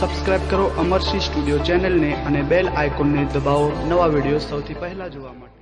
Subscribe કરો Amarsinh studio ચેનલને અને બેલ આઇકોનને દબાવો. નવા વીડિયો સૌથી પહેલા જોવા માટે.